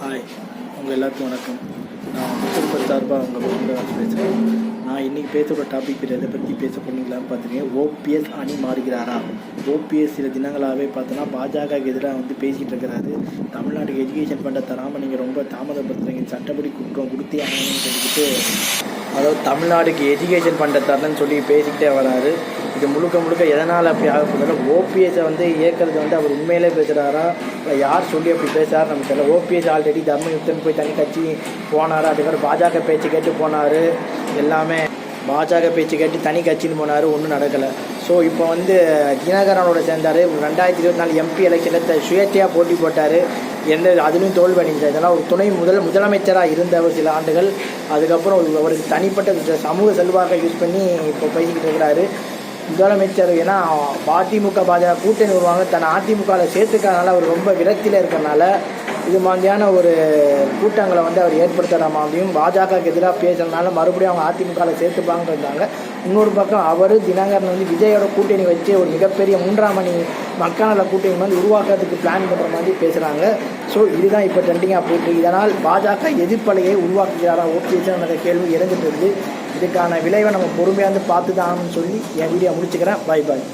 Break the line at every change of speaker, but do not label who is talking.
Hi உங்கள் எல்லாருக்கும் வணக்கம். நான் முத்தல்பர் சார்பாக உங்கள் வந்து பேசுகிறேன் நான் இன்றைக்கி பேசுகிற டாபிக் எதை பற்றி பேச போனீங்களான்னு பார்த்தீங்க ஓபிஎஸ் அணி மாறுகிறாரா? ஓபிஎஸ் சில தினங்களாகவே பார்த்தோன்னா பாஜகவுக்கு எதிராக வந்து பேசிகிட்டு இருக்கிறாரு. தமிழ்நாட்டுக்கு எஜுகேஷன் ஃபண்டை தராமல் நீங்கள் ரொம்ப தாமதப்படுத்துகிறீங்க சட்டப்படி குற்றம் கொடுத்தே ஆகணும்னு சொல்லிட்டு அதாவது தமிழ்நாடுக்கு எஜுகேஷன் பண்ணுற தரலன்னு சொல்லி பேசிக்கிட்டே வராரு. இது முழுக்க முழுக்க எதனால் அப்படி ஆக ஓபிஎஸ்ஸை வந்து இயக்கிறது வந்து அவர் உண்மையிலே பேசுகிறாரா இல்லை யார் சொல்லி அப்படி பேசுகிறாரு நமக்கு தெரியல. ஓபிஎஸ் ஆல்ரெடி தர்மயுத்தன் போய் தனி கட்சி போனார்? அதுக்கப்புறம் பாஜக பேச்சு கேட்டு போனார். எல்லாமே பாஜக பேச்சு கேட்டு தனி கட்சின்னு போனார் ஒன்றும் நடக்கலை. ஸோ இப்போ வந்து தினகரனோட சேர்ந்தார். ரெண்டாயிரத்தி இருபத்தி நாலு எம்பி எலெக்ஷனில் சுயேட்சையாக போட்டி போட்டார். எந்த அதுலேயும் தோல்வி அடைஞ்சார் இதெல்லாம் ஒரு துணை முதல் முதலமைச்சராக இருந்தவர் சில ஆண்டுகள். அதுக்கப்புறம் அவருக்கு தனிப்பட்ட சமூக செல்வாக்கை யூஸ் பண்ணி இப்போ பேசிக்கிட்டு இருக்கிறாரு. முதலமைச்சர் ஏன்னா அதிமுக பாஜக கூட்டணி வருவாங்க. தன்னை அதிமுகவில் சேர்த்துக்கிறதுனால அவர் ரொம்ப விரக்தியில் இருக்கிறனால இது மாதிரியான ஒரு கூட்டங்களை வந்து அவர் ஏற்படுத்துகிற மாதிரியும் பாஜகவுக்கு எதிராக பேசுறதுனால மறுபடியும் அவங்க அதிமுகவில் சேர்த்துப்பாங்கன்னு இருந்தாங்க இன்னொரு பக்கம் அவர் தினகரன் வந்து விஜயோட கூட்டணி வச்சு ஒரு மிகப்பெரிய மூன்றாம் மணி மக்கள் கூட்டணி வந்து உருவாக்குறதுக்கு பிளான் பண்ணுற மாதிரி பேசுகிறாங்க ஸோ இதுதான் இப்போ ட்ரெண்டிங்காக போயிட்டு இதனால் பாஜக எதிர்ப்பலையை உருவாக்குகிறாரா ஓபிஎஸ் என்ற கேள்வி இறந்துட்டு இருக்குது இதுக்கான விளைவை நம்ம பொறுமையாக வந்து பார்த்து தான் சொல்லி என் வீடியோ முடிச்சுக்கிறேன். பாய் பாய்